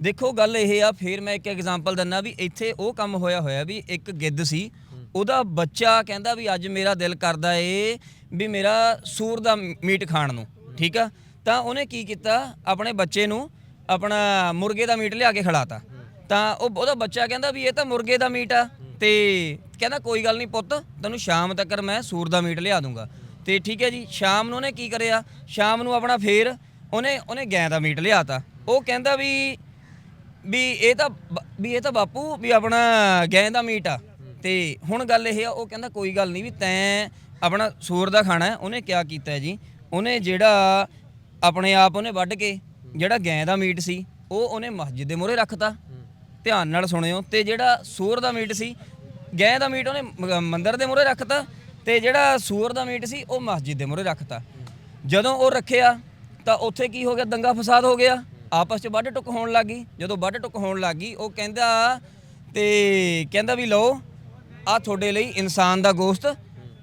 ਦੇਖੋ, ਗੱਲ ਇਹ ਆ, ਫਿਰ ਮੈਂ ਇੱਕ ਐਗਜ਼ਾਮਪਲ ਦਿੰਦਾ ਵੀ ਇੱਥੇ ਉਹ ਕੰਮ ਹੋਇਆ ਹੋਇਆ ਵੀ ਇੱਕ ਗਿੱਧ ਸੀ ਉਹਦਾ ਬੱਚਾ ਕਹਿੰਦਾ ਵੀ ਅੱਜ ਮੇਰਾ ਦਿਲ ਕਰਦਾ ਏ ਵੀ ਮੇਰਾ ਸੂਰ ਦਾ ਮੀਟ ਖਾਣ ਨੂੰ, ਠੀਕ ਆ? ਤਾਂ ਉਹਨੇ ਕੀ ਕੀਤਾ? ਆਪਣੇ ਬੱਚੇ ਨੂੰ ਆਪਣਾ ਮੁਰਗੇ ਦਾ ਮੀਟ ਲਿਆ ਕੇ ਖਿਲਾਤਾ। ਤਾਂ ਉਹ ਉਹਦਾ ਬੱਚਾ ਕਹਿੰਦਾ ਵੀ ਇਹ ਤਾਂ ਮੁਰਗੇ ਦਾ ਮੀਟ ਆ। ਤੇ ਕਹਿੰਦਾ ਕੋਈ ਗੱਲ ਨਹੀਂ ਪੁੱਤ, ਤੈਨੂੰ ਸ਼ਾਮ ਤੱਕ ਮੈਂ ਸੂਰ ਦਾ ਮੀਟ ਲਿਆ ਦੂੰਗਾ। ਤੇ ਠੀਕ ਹੈ ਜੀ, ਸ਼ਾਮ ਨੂੰ ਉਹਨੇ ਕੀ ਕਰਿਆ? ਸ਼ਾਮ ਨੂੰ ਆਪਣਾ ਫੇਰ ਉਹਨੇ ਉਹਨੇ ਗੈਂ ਦਾ ਮੀਟ ਲਿਆਤਾ। ਉਹ ਕਹਿੰਦਾ ਵੀ ਵੀ ਇਹ ਤਾਂ ਬ- ਵੀ ਇਹ ਤਾਂ ਬਾਪੂ, ਵੀ ਆਪਣਾ ਗੈਂ ਦਾ ਮੀਟ ਆ। ਤੇ ਹੁਣ ਗੱਲ ਇਹ ਆ, ਉਹ ਕਹਿੰਦਾ ਕੋਈ ਗੱਲ ਨਹੀਂ ਵੀ ਤੈਂ ਆਪਣਾ ਸੂਰ ਦਾ ਖਾਣਾ ਹੈ, ਉਹਨੇ ਕਿਆ ਕੀਤਾ ਜੀ? ਉਹਨੇ ਜਿਹੜਾ ਆਪਣੇ ਆਪ ਉਹਨੇ ਵੱਢ ਕੇ ਜਿਹੜਾ ਗੈਂ ਦਾ ਮੀਟ ਸੀ, ਉਹ ਉਹਨੇ ਮਸਜਿਦ ਦੇ ਮੂਹਰੇ ਰੱਖਤਾ। ਧਿਆਨ ਨਾਲ ਸੁਣਿਓ, ਤੇ ਜਿਹੜਾ ਸੂਰ ਦਾ ਮੀਟ ਸੀ, ਗੈਂ ਦਾ ਮੀਟ ਉਹਨੇ ਮੰਦਰ ਦੇ ਮੂਹਰੇ ਰੱਖਤਾ ਤੇ ਜਿਹੜਾ ਸੂਰ ਦਾ ਮੀਟ ਸੀ, ਉਹ ਮਸਜਿਦ ਦੇ ਮੂਹਰੇ ਰੱਖਤਾ। ਜਦੋਂ ਉਹ ਰੱਖਿਆ, ਤਾਂ ਉੱਥੇ ਕੀ ਹੋ ਗਿਆ? ਦੰਗਾ ਫਸਾਦ ਹੋ ਗਿਆ। ਆਪਸ 'ਚ ਵੱਢ ਟੁੱਕ ਹੋਣ ਲੱਗੀ ਜਦੋਂ ਵੱਢ ਟੁੱਕ ਹੋਣ ਲੱਗੀ ਉਹ ਕਹਿੰਦਾ ਤੇ ਕਹਿੰਦਾ ਵੀ ਲਓ ਆ ਤੁਹਾਡੇ ਲਈ ਇਨਸਾਨ ਦਾ ਗੋਸ਼ਤ।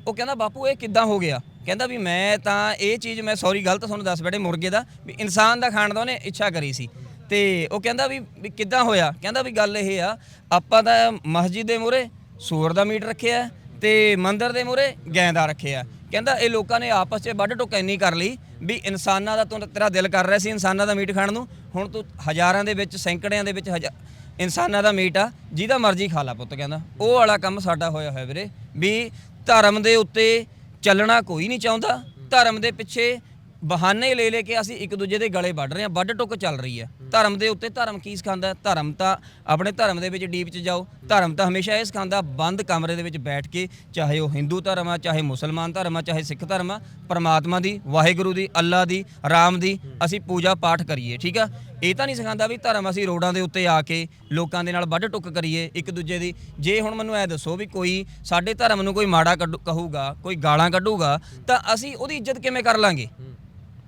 ਉਹ ਕਹਿੰਦਾ, ਬਾਪੂ, ਇਹ ਕਿੱਦਾਂ ਹੋ ਗਿਆ? ਕਹਿੰਦਾ ਵੀ, ਮੈਂ ਤਾਂ ਇਹ ਚੀਜ਼, ਮੈਂ ਸੌਰੀ, ਗਲਤ ਤੁਹਾਨੂੰ ਦੱਸ ਬੈਠੇ, ਮੁਰਗੇ ਦਾ, ਵੀ ਇਨਸਾਨ ਦਾ ਖਾਣ ਦਾ ਉਹਨੇ ਇੱਛਾ ਕਰੀ ਸੀ। ਤੇ ਉਹ ਕਹਿੰਦਾ ਵੀ ਵੀ ਕਿੱਦਾਂ ਹੋਇਆ? ਕਹਿੰਦਾ ਵੀ, ਗੱਲ ਇਹ ਆ, ਆਪਾਂ ਤਾਂ ਮਸਜਿਦ ਦੇ ਮੂਹਰੇ ਸੂਰ ਦਾ ਮੀਟ ਰੱਖਿਆ ਤੇ ਮੰਦਰ ਦੇ ਮੂਹਰੇ ਗੈਂਦਾ ਰੱਖਿਆ ਕਹਿੰਦਾ, ਇਹ ਲੋਕਾਂ ਨੇ ਆਪਸ 'ਚ ਵੱਢ ਟੁੱਕ ਇੰਨੀ ਕਰ ਲਈ ਵੀ ਇਨਸਾਨਾਂ ਦਾ ਤੂੰ, ਤੇਰਾ ਦਿਲ ਕਰ ਰਿਹਾ ਸੀ ਇਨਸਾਨਾਂ ਦਾ ਮੀਟ ਖਾਣ ਨੂੰ। ਹੁਣ ਤੂੰ ਹਜ਼ਾਰਾਂ ਦੇ ਵਿੱਚ, ਸੈਂਕੜਿਆਂ ਦੇ ਵਿੱਚ, ਹਜ਼ਾ- ਇਨਸਾਨਾਂ ਦਾ ਮੀਟ ਆ, ਜਿਹਦਾ ਮਰਜ਼ੀ ਖਾ ਲਾ ਪੁੱਤ ਕਹਿੰਦਾ। ਉਹ ਵਾਲਾ ਕੰਮ ਸਾਡਾ ਹੋਇਆ ਹੋਇਆ ਵੀਰੇ, ਵੀ ਧਰਮ ਦੇ ਉੱਤੇ ਚੱਲਣਾ ਕੋਈ ਨਹੀਂ ਚਾਹੁੰਦਾ। ਧਰਮ ਦੇ ਪਿੱਛੇ ਬਹਾਨੇ ਲੈ ਲੈ ਕੇ ਅਸੀਂ ਇੱਕ ਦੂਜੇ ਦੇ ਗਲੇ ਵੱਢ ਰਹੇ ਹਾਂ, ਵੱਢ ਟੁੱਕ ਚੱਲ ਰਹੀ ਹੈ। ਧਰਮ ਦੇ ਉੱਤੇ ਧਰਮ ਕੀ ਸਿਖਾਉਂਦਾ ਧਰਮ ਤਾਂ ਆਪਣੇ ਧਰਮ ਦੇ ਵਿੱਚ ਡੀਪ ਚ ਜਾਓ। ਧਰਮ ਤਾਂ ਹਮੇਸ਼ਾ ਇਹ ਸਿਖਾਉਂਦਾ, ਬੰਦ ਕਮਰੇ ਦੇ ਵਿੱਚ ਬੈਠ ਕੇ ਚਾਹੇ ਉਹ ਹਿੰਦੂ ਧਰਮ ਆ, ਚਾਹੇ ਮੁਸਲਮਾਨ ਧਰਮ ਆ, ਚਾਹੇ ਸਿੱਖ ਧਰਮ ਆ, ਪਰਮਾਤਮਾ ਦੀ, ਵਾਹਿਗੁਰੂ ਦੀ, ਅੱਲਾ ਦੀ, ਰਾਮ ਦੀ ਅਸੀਂ ਪੂਜਾ ਪਾਠ ਕਰੀਏ, ਠੀਕ ਆ? ਇਹ ਤਾਂ ਨਹੀਂ ਸਿਖਾਉਂਦਾ ਵੀ ਧਰਮ ਅਸੀਂ ਰੋਡਾਂ ਦੇ ਉੱਤੇ ਆ ਕੇ ਲੋਕਾਂ ਦੇ ਨਾਲ ਵੱਢ ਟੁੱਕ ਕਰੀਏ ਇੱਕ ਦੂਜੇ ਦੀ। ਜੇ ਹੁਣ ਮੈਨੂੰ ਐ ਦੱਸੋ ਵੀ ਕੋਈ ਸਾਡੇ ਧਰਮ ਨੂੰ ਕੋਈ ਮਾੜਾ ਕੱਢੂ- ਕਹੂਗਾ, ਕੋਈ ਗਾਲਾਂ ਕੱਢੂਗਾ, ਤਾਂ ਅਸੀਂ ਉਹਦੀ ਇੱਜ਼ਤ ਕਿਵੇਂ ਕਰ ਲਾਂਗੇ?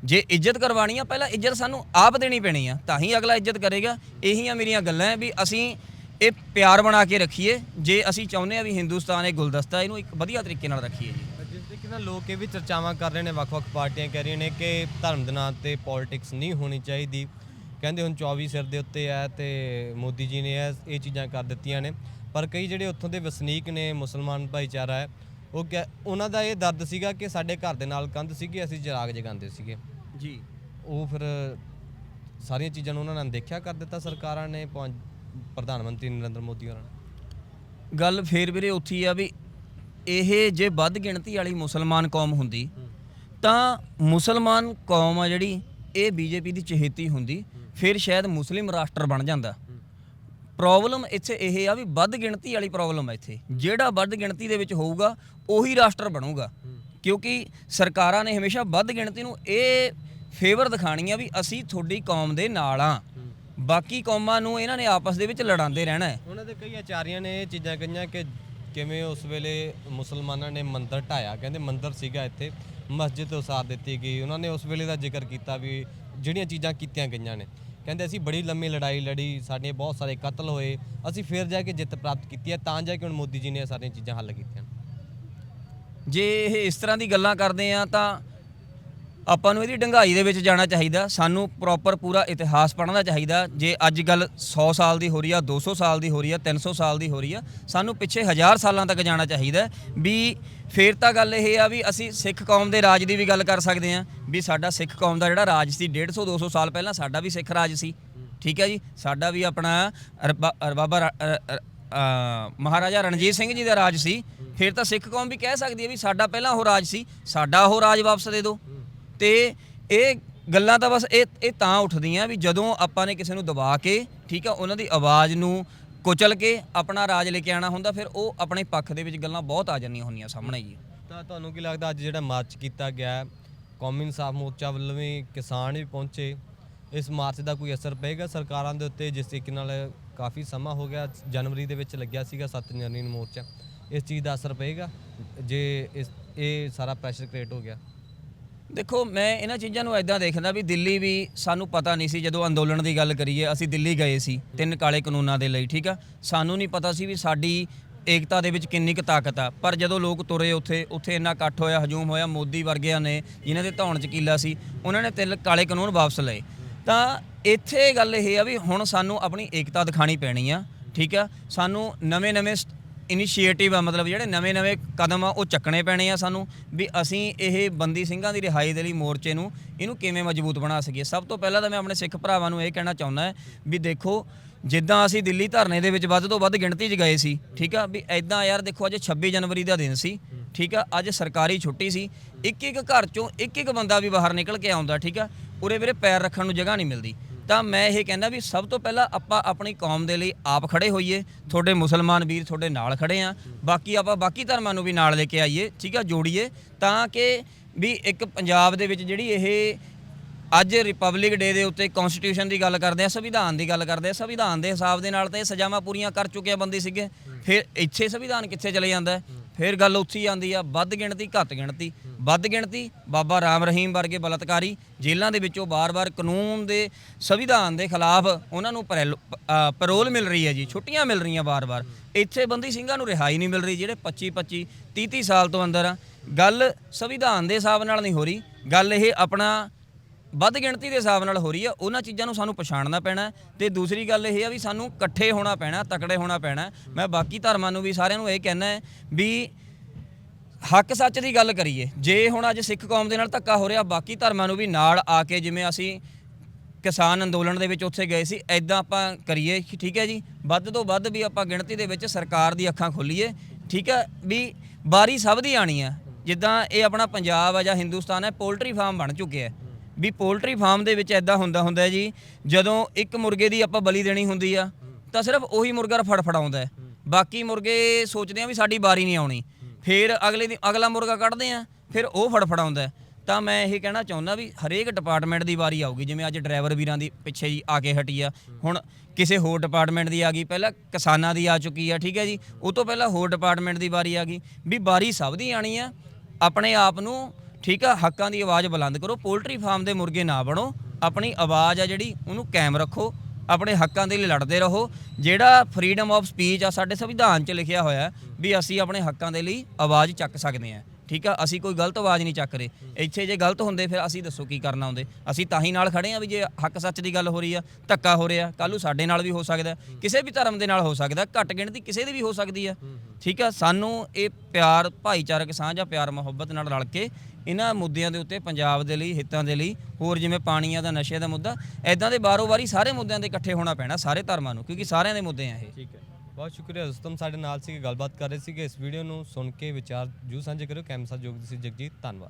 ਜੇ ਇੱਜ਼ਤ ਕਰਵਾਣੀ ਆ, ਪਹਿਲਾਂ ਇੱਜ਼ਤ ਸਾਨੂੰ ਆਪ ਦੇਣੀ ਪੈਣੀ ਆ, ਤਾਂ ਹੀ ਅਗਲਾ ਇੱਜ਼ਤ ਕਰੇਗਾ। ਇਹੀ ਆ ਮੇਰੀਆਂ ਗੱਲਾਂ ਵੀ ਅਸੀਂ ਇਹ ਪਿਆਰ ਬਣਾ ਕੇ ਰੱਖੀਏ। ਜੇ ਅਸੀਂ ਚਾਹੁੰਦੇ ਆ ਵੀ ਹਿੰਦੁਸਤਾਨ ਇਹ ਗੁਲਦਸਤਾ ਇਹਨੂੰ ਇੱਕ ਵਧੀਆ ਤਰੀਕੇ ਨਾਲ ਰੱਖੀਏ ਜੀ। ਜਿਸ ਤਰੀਕੇ ਨਾਲ ਲੋਕ ਇਹ ਵੀ ਚਰਚਾਵਾਂ ਕਰ ਰਹੇ ਨੇ, ਵੱਖ-ਵੱਖ ਪਾਰਟੀਆਂ ਕਹਿ ਰਹੀਆਂ ਨੇ ਕਿ ਧਰਮ ਦੇ ਨਾਂ ਤੇ ਪੋਲਿਟਿਕਸ ਨਹੀਂ ਹੋਣੀ ਚਾਹੀਦੀ। ਕਹਿੰਦੇ ਹੁਣ 24 ਸਿਰ ਦੇ ਉੱਤੇ ਹੈ ਤੇ ਮੋਦੀ ਜੀ ਨੇ ਇਹ ਚੀਜ਼ਾਂ ਕਰ ਦਿੱਤੀਆਂ ਨੇ। ਪਰ ਕਈ ਜਿਹੜੇ ਉੱਥੋਂ ਦੇ ਵਸਨੀਕ ਨੇ ਮੁਸਲਮਾਨ ਭਾਈਚਾਰਾ ਹੈ ਉਹ ਕਹਿ- ਉਹਨਾਂ ਦਾ ਇਹ ਦਰਦ ਸੀਗਾ ਕਿ ਸਾਡੇ ਘਰ ਦੇ ਨਾਲ ਕੰਧ ਸੀਗੀ ਅਸੀਂ ਚਿਰਾਗ ਜਗਾਉਂਦੇ ਸੀਗੇ। ਜੀ। ਉਹ ਫਿਰ ਸਾਰੀਆਂ ਚੀਜ਼ਾਂ ਨੂੰ ਉਹਨਾਂ ਨੇ ਦੇਖਿਆ ਕਰ ਦਿੱਤਾ ਸਰਕਾਰਾਂ ਨੇ ਪਹੁੰ- ਪ੍ਰਧਾਨ ਮੰਤਰੀ ਨਰਿੰਦਰ ਮੋਦੀ ਹੋਰਾਂ ਨੇ। ਗੱਲ ਫੇਰ ਵੀਰੇ ਉੱਥੀ ਆ ਵੀ ਇਹ ਜੇ ਵੱਧ ਗਿਣਤੀ ਵਾਲੀ ਮੁਸਲਮਾਨ ਕੌਮ ਹੁੰਦੀ ਤਾਂ ਮੁਸਲਮਾਨ ਕੌਮ ਆ ਜਿਹੜੀ ਇਹ ਬੀਜੇਪੀ ਦੀ ਚਹੇਤੀ ਹੁੰਦੀ। ਫਿਰ ਸ਼ਾਇਦ ਮੁਸਲਿਮ ਰਾਸ਼ਟਰ ਬਣ ਜਾਂਦਾ। ਪ੍ਰੋਬਲਮ ਇੱਥੇ ਇਹ ਆ ਵੀ ਵੱਧ ਗਿਣਤੀ ਵਾਲੀ ਪ੍ਰੋਬਲਮ ਆ ਇੱਥੇ। ਜਿਹੜਾ ਵੱਧ ਗਿਣਤੀ ਦੇ ਵਿੱਚ ਹੋਊਗਾ, ਉਹੀ ਰਾਸ਼ਟਰ ਬਣੂਗਾ। ਕਿਉਂਕਿ ਸਰਕਾਰਾਂ ਨੇ ਹਮੇਸ਼ਾ ਵੱਧ ਗਿਣਤੀ ਨੂੰ ਇਹ ਫੇਵਰ ਦਿਖਾਣੀ ਆ ਵੀ ਅਸੀਂ ਤੁਹਾਡੀ ਕੌਮ ਦੇ ਨਾਲ ਆ। ਬਾਕੀ ਕੌਮਾਂ ਨੂੰ ਇਹਨਾਂ ਨੇ ਆਪਸ ਦੇ ਵਿੱਚ ਲੜਾਉਂਦੇ ਰਹਿਣਾ ਹੈ। ਉਹਨਾਂ ਦੇ ਕਈ ਆਚਾਰੀਆਂ ਨੇ ਇਹ ਚੀਜ਼ਾਂ ਕਹੀਆਂ ਕਿ ਕਿਵੇਂ ਉਸ ਵੇਲੇ ਮੁਸਲਮਾਨਾਂ ਨੇ ਮੰਦਰ ਢਾਇਆ। ਕਹਿੰਦੇ ਮੰਦਰ ਸੀਗਾ ਇੱਥੇ। ਮਸਜਿਦ ਉਸਾਰ ਦਿੱਤੀ ਗਈ। ਉਹਨਾਂ ਨੇ ਉਸ ਵੇਲੇ ਦਾ ਜ਼ਿਕਰ ਕੀਤਾ ਵੀ ਜਿਹੜੀਆਂ ਚੀਜ਼ਾਂ ਕੀਤੀਆਂ ਗਈਆਂ ਨੇ। ਕਹਿੰਦੇ ਅਸੀਂ ਬੜੀ ਲੰਮੀ ਲੜਾਈ ਲੜੀ, ਸਾਡੇ ਬਹੁਤ ਸਾਰੇ ਕਤਲ ਹੋਏ, ਅਸੀਂ ਫਿਰ ਜਾ ਕੇ ਜਿੱਤ ਪ੍ਰਾਪਤ ਕੀਤੀ ਹੈ, ਤਾਂ ਜਾ ਕੇ ਹੁਣ ਮੋਦੀ ਜੀ ਨੇ ਇਹ ਸਾਰੀਆਂ ਚੀਜ਼ਾਂ ਹੱਲ ਕੀਤੀਆਂ। ਜੇ ਇਹ ਇਸ ਤਰ੍ਹਾਂ ਦੀ ਗੱਲਾਂ ਕਰਦੇ ਆ ਤਾਂ ਆਪਾਂ ਨੂੰ ਇਹਦੀ ਡੰਗਾਈ ਦੇ ਵਿੱਚ ਜਾਣਾ ਚਾਹੀਦਾ, ਸਾਨੂੰ ਪ੍ਰੋਪਰ ਪੂਰਾ ਇਤਿਹਾਸ ਪੜ੍ਹਨਾ ਚਾਹੀਦਾ। ਜੇ ਅੱਜ ਗੱਲ 100 ਸਾਲ ਦੀ ਹੋ ਰਹੀ ਆ 200 ਸਾਲ ਦੀ ਹੋ ਰਹੀ ਆ 300 ਸਾਲ ਦੀ ਹੋ ਰਹੀ ਆ, ਸਾਨੂੰ ਪਿੱਛੇ ਹਜ਼ਾਰ ਸਾਲਾਂ ਤੱਕ ਜਾਣਾ ਚਾਹੀਦਾ ਵੀ ਫੇਰ ਤਾਂ ਗੱਲ ਇਹ ਆ ਵੀ ਅਸੀਂ ਸਿੱਖ ਕੌਮ ਦੇ ਰਾਜ ਦੀ ਵੀ ਗੱਲ ਕਰ ਸਕਦੇ ਆ ਵੀ ਸਾਡਾ ਸਿੱਖ ਕੌਮ ਦਾ ਜਿਹੜਾ ਰਾਜ ਸੀ 150 200 ਸਾਲ ਪਹਿਲਾਂ ਸਾਡਾ ਵੀ ਸਿੱਖ ਰਾਜ ਸੀ। ਠੀਕ ਹੈ ਜੀ? ਸਾਡਾ ਵੀ ਆਪਣਾ ਰਬਾ- ਬਾਬਾ ਰਾ- ਮਹਾਰਾਜਾ ਰਣਜੀਤ ਸਿੰਘ ਜੀ ਦਾ ਰਾਜ ਸੀ। ਫਿਰ ਤਾਂ ਸਿੱਖ ਕੌਮ ਵੀ ਕਹਿ ਸਕਦੀ ਹੈ ਵੀ ਸਾਡਾ ਪਹਿਲਾਂ ਉਹ ਰਾਜ ਸੀ, ਸਾਡਾ ਉਹ ਰਾਜ ਵਾਪਸ ਦੇ ਦਿਓ। ਤੇ ਇਹ ਗੱਲਾਂ ਤਾਂ ਬਸ ਇਹ ਇਹ ਤਾਂ ਉੱਠਦੀਆਂ ਵੀ ਜਦੋਂ ਆਪਾਂ ਨੇ ਕਿਸੇ ਨੂੰ ਦਬਾ ਕੇ, ਠੀਕ ਆ, ਉਹਨਾਂ ਦੀ ਆਵਾਜ਼ ਨੂੰ ਕੁਚਲ ਕੇ ਆਪਣਾ ਰਾਜ ਲੈ ਕੇ ਆਣਾ ਹੁੰਦਾ, ਫਿਰ ਉਹ ਆਪਣੇ ਪੱਖ ਦੇ ਵਿੱਚ ਗੱਲਾਂ ਬਹੁਤ ਆ ਜਾਂਦੀਆਂ ਹੁੰਦੀਆਂ ਸਾਹਮਣੇ ਜੀ ਤਾਂ ਤੁਹਾਨੂੰ ਕੀ ਲੱਗਦਾ ਅੱਜ ਜਿਹੜਾ ਮਾਰਚ ਕੀਤਾ ਗਿਆ, ਕੌਮੀ ਇਨਸਾਫ ਮੋਰਚਾ ਵੱਲੋਂ ਵੀ ਕਿਸਾਨ ਵੀ ਪਹੁੰਚੇ, ਇਸ ਮਾਰਚ ਦਾ ਕੋਈ ਅਸਰ ਪਏਗਾ ਸਰਕਾਰਾਂ ਦੇ ਉੱਤੇ, ਜਿਸ ਤਰੀਕੇ ਨਾਲ ਕਾਫੀ ਸਮਾਂ ਹੋ ਗਿਆ, ਜਨਵਰੀ ਦੇ ਵਿੱਚ ਲੱਗਿਆ ਸੀਗਾ 7 ਜਨਵਰੀ ਨੂੰ ਮੋਰਚਾ, ਇਸ ਚੀਜ਼ ਦਾ ਅਸਰ ਪਏਗਾ? ਜੇ ਇਸ, ਇਹ ਸਾਰਾ ਪ੍ਰੈਸ਼ਰ ਕ੍ਰੀਏਟ ਹੋ ਗਿਆ। ਦੇਖੋ, ਮੈਂ ਇਹਨਾਂ ਚੀਜ਼ਾਂ ਨੂੰ ਐਦਾਂ ਦੇਖਦਾ ਵੀ ਦਿੱਲੀ ਵੀ ਸਾਨੂੰ ਪਤਾ ਨਹੀਂ ਸੀ, ਜਦੋਂ ਅੰਦੋਲਨ ਦੀ ਗੱਲ ਕਰੀਏ, ਅਸੀਂ ਦਿੱਲੀ ਗਏ ਸੀ, ਤਿੰਨ ਕਾਲੇ ਕਾਨੂੰਨਾਂ ਦੇ ਲਈ, ਠੀਕ ਆ? ਸਾਨੂੰ ਨਹੀਂ ਪਤਾ ਸੀ ਵੀ ਸਾਡੀ ਏਕਤਾ ਦੇ ਵਿੱਚ ਕਿੰਨੀ ਕੁ ਤਾਕਤ ਆ, ਪਰ ਜਦੋਂ ਲੋਕ ਤੁਰੇ ਉੱਥੇ ਉੱਥੇ ਇੰਨਾ ਇਕੱਠ ਹੋਇਆ, ਹਜੂਮ ਹੋਇਆ, ਮੋਦੀ ਵਰਗਿਆਂ ਨੇ, ਜਿਨ੍ਹਾਂ ਦੇ ਧੌਣ ਚ ਕੀਲਾ ਸੀ, ਉਹਨਾਂ ਨੇ ਤਿੰਨ ਕਾਲੇ ਕਾਨੂੰਨ ਵਾਪਸ ਲਏ। ਤਾਂ ਇੱਥੇ ਗੱਲ ਇਹ ਆ ਵੀ ਹੁਣ ਸਾਨੂੰ ਆਪਣੀ ਏਕਤਾ ਦਿਖਾਣੀ ਪੈਣੀ ਆ, ਠੀਕ ਆ? ਸਾਨੂੰ ਨਵੇਂ-ਨਵੇਂ ਇਨੀਸ਼ੀਏਟਿਵ ਆ, ਮਤਲਬ ਜਿਹੜੇ ਨਵੇਂ-ਨਵੇਂ ਕਦਮ ਆ, ਉਹ ਚੱਕਣੇ ਪੈਣੇ ਆ ਸਾਨੂੰ ਵੀ ਅਸੀਂ ਇਹ ਬੰਦੀ ਸਿੰਘਾਂ ਦੀ ਰਿਹਾਈ ਦੇ ਲਈ ਮੋਰਚੇ ਨੂੰ ਇਹਨੂੰ ਕਿਵੇਂ ਮਜ਼ਬੂਤ ਬਣਾ ਸਕੀਏ। ਸਭ ਤੋਂ ਪਹਿਲਾਂ ਤਾਂ ਮੈਂ ਆਪਣੇ ਸਿੱਖ ਭਰਾਵਾਂ ਨੂੰ ਇਹ ਕਹਿਣਾ ਚਾਹੁੰਦਾ ਹੈ ਵੀ ਦੇਖੋ, ਜਿੱਦਾਂ ਅਸੀਂ ਦਿੱਲੀ ਧਰਨੇ ਦੇ ਵਿੱਚ ਵੱਧ ਤੋਂ ਵੱਧ ਗਿਣਤੀ 'ਚ ਗਏ ਸੀ, ਠੀਕ ਆ, ਵੀ ਐਦਾਂ ਯਾਰ ਦੇਖੋ ਅੱਜ 26 ਜਨਵਰੀ ਦਾ ਦਿਨ ਸੀ, ਠੀਕ ਆ, ਅੱਜ ਸਰਕਾਰੀ ਛੁੱਟੀ ਸੀ, ਇੱਕ ਇੱਕ ਘਰ ਚੋਂ ਇੱਕ ਇੱਕ ਬੰਦਾ ਵੀ ਬਾਹਰ ਨਿਕਲ ਕੇ ਆਉਂਦਾ, ਠੀਕ ਆ, ਉਰੇ ਵੀਰੇ ਪੈਰ ਰੱਖਣ ਨੂੰ ਜਗ੍ਹਾ ਨਹੀਂ ਮਿਲਦੀ। ਤਾਂ ਮੈਂ ਇਹ ਕਹਿੰਦਾ ਵੀ ਸਭ ਤੋਂ ਪਹਿਲਾਂ ਆਪਾਂ ਆਪਣੀ ਕੌਮ ਦੇ ਲਈ ਆਪ ਖੜੇ ਹੋਈਏ, ਤੁਹਾਡੇ ਮੁਸਲਮਾਨ ਵੀਰ ਤੁਹਾਡੇ ਨਾਲ ਖੜੇ ਆ, ਬਾਕੀ ਆਪਾਂ ਬਾਕੀ ਧਰਮਾਂ ਨੂੰ ਵੀ ਨਾਲ ਲੈ ਕੇ ਆਈਏ, ਠੀਕ ਆ, ਜੋੜੀਏ, ਤਾਂ ਕਿ ਵੀ ਇੱਕ ਪੰਜਾਬ ਦੇ ਵਿੱਚ ਜਿਹੜੀ ਇਹ ਅੱਜ ਰਿਪਬਲਿਕ ਡੇ ਦੇ ਉੱਤੇ ਕਨਸਟੀਟਿਊਸ਼ਨ ਦੀ ਗੱਲ ਕਰਦੇ ਆ, ਸੰਵਿਧਾਨ ਦੀ ਗੱਲ ਕਰਦੇ ਆ, ਸੰਵਿਧਾਨ ਦੇ ਹਿਸਾਬ ਦੇ ਨਾਲ ਤਾਂ ਇਹ ਸਜ਼ਾਵਾਂ ਪੂਰੀਆਂ ਕਰ ਚੁੱਕੇ ਬੰਦੇ ਸੀਗੇ, ਫਿਰ ਇੱਥੇ ਸੰਵਿਧਾਨ ਕਿੱਥੇ ਚਲੇ ਜਾਂਦਾ? ਫਿਰ ਗੱਲ ਉੱਥੇ ਹੀ ਆਉਂਦੀ ਆ, ਵੱਧ ਗਿਣਤੀ, ਘੱਟ ਗਿਣਤੀ। ਵੱਧ ਗਿਣਤੀ, ਬਾਬਾ ਰਾਮ ਰਹੀਮ ਵਰਗੇ ਬਲਤਕਾਰੀ ਜੇਲ੍ਹਾਂ ਦੇ ਵਿੱਚੋਂ ਬਾਰ-ਬਾਰ ਕਾਨੂੰਨ ਦੇ ਸੰਵਿਧਾਨ ਦੇ ਖਿਲਾਫ ਉਹਨਾਂ ਨੂੰ ਪੈਰੋਲ- ਪੈਰੋਲ ਮਿਲ ਰਹੀ ਹੈ ਜੀ, ਛੁੱਟੀਆਂ ਮਿਲ ਰਹੀਆਂ ਬਾਰ-ਬਾਰ। ਇੱਥੇ ਬੰਦੀ ਸਿੰਘਾਂ ਨੂੰ ਰਿਹਾਈ ਨਹੀਂ ਮਿਲ ਰਹੀ, ਜਿਹੜੇ 25 25 30 30 ਸਾਲ ਤੋਂ ਅੰਦਰ ਆ। ਗੱਲ ਸੰਵਿਧਾਨ ਦੇ ਹਿਸਾਬ ਨਾਲ ਨਹੀਂ ਹੋ ਰਹੀ। ਗੱਲ ਇਹ ਆਪਣਾ ਵੱਧ ਗਿਣਤੀ ਦੇ ਹਿਸਾਬ ਨਾਲ ਹੋ ਰਹੀ ਆ, ਉਹਨਾਂ ਚੀਜ਼ਾਂ ਨੂੰ ਸਾਨੂੰ ਪਛਾਣਨਾ ਪੈਣਾ ਹੈ ਤੇ ਦੂਸਰੀ ਗੱਲ ਇਹ ਆ ਵੀ ਸਾਨੂੰ ਇਕੱਠੇ ਹੋਣਾ ਪੈਣਾ, ਤਕੜੇ ਹੋਣਾ ਪੈਣਾ ਮੈਂ ਬਾਕੀ ਧਰਮਾਂ ਨੂੰ ਵੀ ਸਾਰਿਆਂ ਨੂੰ ਇਹ ਕਹਿਣਾ ਹੈ ਵੀ ਹੱਕ ਸੱਚ ਦੀ ਗੱਲ ਕਰੀਏ, ਜੇ ਹੁਣ ਅੱਜ ਸਿੱਖ ਕੌਮ ਦੇ ਨਾਲ ਧੱਕਾ ਹੋ ਰਿਹਾ, ਬਾਕੀ ਧਰਮਾਂ ਨੂੰ ਵੀ ਨਾਲ ਆ ਕੇ ਜਿਵੇਂ ਅਸੀਂ ਕਿਸਾਨ ਅੰਦੋਲਨ ਦੇ ਵਿੱਚ ਉੱਥੇ ਗਏ ਸੀ ਐਦਾਂ ਆਪਾਂ ਕਰੀਏ, ਠੀਕ ਹੈ ਜੀ? ਵੱਧ ਤੋਂ ਵੱਧ ਵੀ ਆਪਾਂ ਗਿਣਤੀ ਦੇ ਵਿੱਚ ਸਰਕਾਰ ਦੀ ਅੱਖਾਂ ਖੋਲੀਏ, ਠੀਕ ਹੈ? ਵੀ ਬਾਰੀ ਸਭ ਦੀ ਆਣੀ ਆ, ਜਿੱਦਾਂ ਇਹ ਆਪਣਾ ਪੰਜਾਬ ਆ ਜਾਂ ਹਿੰਦੁਸਤਾਨ ਹੈ, ਪੋਲਟਰੀ ਫਾਰਮ ਬਣ ਚੁੱਕਿਆ ਹੈ ਵੀ ਪੋਲਟਰੀ ਫਾਰਮ ਦੇ ਵਿੱਚ ਐਦਾਂ ਹੁੰਦਾ ਹੁੰਦਾ ਜੀ, ਜਦੋਂ ਇੱਕ ਮੁਰਗੇ ਦੀ ਆਪਾਂ ਬਲੀ ਦੇਣੀ ਹੁੰਦੀ ਆ, ਤਾਂ ਸਿਰਫ ਉਹੀ ਮੁਰਗਾ ਫੜਫੜਾਉਂਦਾ ਹੈ। ਬਾਕੀ ਮੁਰਗੇ ਸੋਚਦੇ ਆ ਵੀ ਸਾਡੀ ਵਾਰੀ ਨਹੀਂ ਆਉਣੀ। ਫਿਰ ਅਗਲੇ ਦੀ ਅਗਲਾ ਮੁਰਗਾ ਕੱਢਦੇ ਆ, ਫਿਰ ਉਹ ਫੜਫੜਾਉਂਦਾ ਤਾਂ ਮੈਂ ਇਹ ਕਹਿਣਾ ਚਾਹੁੰਦਾ ਵੀ ਹਰੇਕ ਡਿਪਾਰਟਮੈਂਟ ਦੀ ਵਾਰੀ ਆਊਗੀ, ਜਿਵੇਂ ਅੱਜ ਡਰਾਈਵਰ ਵੀਰਾਂ ਦੀ ਪਿੱਛੇ ਹੀ ਆ ਕੇ ਹਟੀ ਆ। ਹੁਣ ਕਿਸੇ ਹੋਰ ਡਿਪਾਰਟਮੈਂਟ ਦੀ ਆ ਗਈ, ਪਹਿਲਾਂ ਕਿਸਾਨਾਂ ਦੀ ਆ ਚੁੱਕੀ ਆ, ਠੀਕ ਹੈ ਜੀ। ਉਹ ਤੋਂ ਪਹਿਲਾਂ ਹੋਰ ਡਿਪਾਰਟਮੈਂਟ ਦੀ ਵਾਰੀ ਆ ਗਈ। ਵੀ ਵਾਰੀ ਸਭ ਦੀ ਆਣੀ ਆ, ਆਪਣੇ ਆਪ ਨੂੰ ਠੀਕ ਆ, ਹੱਕਾਂ ਦੀ ਆਵਾਜ਼ ਬੁਲੰਦ ਕਰੋ, ਪੋਲਟਰੀ ਫਾਰਮ ਦੇ ਮੁਰਗੇ ਨਾ ਬਣੋ, ਆਪਣੀ ਆਵਾਜ਼ ਆ ਜਿਹੜੀ ਉਹਨੂੰ ਕਾਇਮ ਰੱਖੋ, ਆਪਣੇ ਹੱਕਾਂ ਦੇ ਲਈ ਲੜਦੇ ਰਹੋ, ਜਿਹੜਾ ਫਰੀडम ਆਫ ਸਪੀਚ ਆ ਸਾਡੇ ਸੰਵਿਧਾਨ 'ਚ ਲਿਖਿਆ ਹੋਇਆ ਵੀ ਅਸੀਂ ਆਪਣੇ ਹੱਕਾਂ ਦੇ ਲਈ ਆਵਾਜ਼ ਚੱਕ ਸਕਦੇ ਹਾਂ, ਠੀਕ ਆ, ਅਸੀਂ ਕੋਈ ਗਲਤ ਆਵਾਜ਼ ਨਹੀਂ ਚੱਕ ਰਹੇ, ਇੱਥੇ ਜੇ ਗਲਤ ਹੁੰਦੇ ਫਿਰ ਅਸੀਂ ਦੱਸੋ ਕੀ ਕਰਨਾ ਹੁੰਦੇ ਅਸੀਂ ਤਾਂ ਹੀ ਨਾਲ ਖੜੇ ਆ ਵੀ ਜੇ ਹੱਕ ਸੱਚ ਦੀ ਗੱਲ ਹੋ ਰਹੀ ਆ, ਧੱਕਾ ਹੋ ਰਿਹਾ, ਕੱਲ੍ਹ ਨੂੰ ਸਾਡੇ ਨਾਲ ਵੀ ਹੋ ਸਕਦਾ, ਕਿਸੇ ਵੀ ਧਰਮ ਦੇ ਨਾਲ ਹੋ ਸਕਦਾ, ਘੱਟ ਗਿਣਤੀ ਕਿਸੇ ਦੀ ਵੀ ਹੋ ਸਕਦੀ ਆ, ਠੀਕ ਆ, ਸਾਨੂੰ ਇਹ ਪਿਆਰ ਭਾਈਚਾਰਕ ਸਾਂਝ ਆ, ਪਿਆਰ ਮੁਹੱਬਤ ਨਾਲ ਰਲ ਕੇ ਇਹਨਾਂ ਮੁੱਦਿਆਂ ਦੇ ਉੱਤੇ, ਪੰਜਾਬ ਦੇ ਲਈ, ਹਿੱਤਾਂ ਦੇ ਲਈ, ਹੋਰ ਜਿਵੇਂ ਪਾਣੀਆਂ ਦਾ ਨਸ਼ੇ ਦਾ ਮੁੱਦਾ ਐਦਾਂ ਦੇ ਬਾਰੋ ਬਾਰੀ ਸਾਰੇ ਮੁੱਦਿਆਂ ਦੇ ਇਕੱਠੇ ਹੋਣਾ ਪੈਣਾ, ਸਾਰੇ ਧਰਮਾਂ ਨੂੰ, ਕਿਉਂਕਿ ਸਾਰਿਆਂ ਦੇ ਮੁੱਦੇ ਆ ਇਹ। ਠੀਕ ਹੈ। ਬਹੁਤ ਸ਼ੁਕਰੀਆ ਰੁਸਤਮ ਸਾਡੇ ਨਾਲ ਸੀ ਗੱਲਬਾਤ ਕਰ ਰਹੇ ਸੀਗੇ, ਇਸ ਵੀਡੀਓ ਨੂੰ ਸੁਣ ਕੇ ਵਿਚਾਰ ਜੂ ਸਾਂਝੇ ਕਰਿਓ, ਕੈਮਸਾ ਜੋਗ ਸੀ ਜਗਜੀਤ, ਧੰਨਵਾਦ।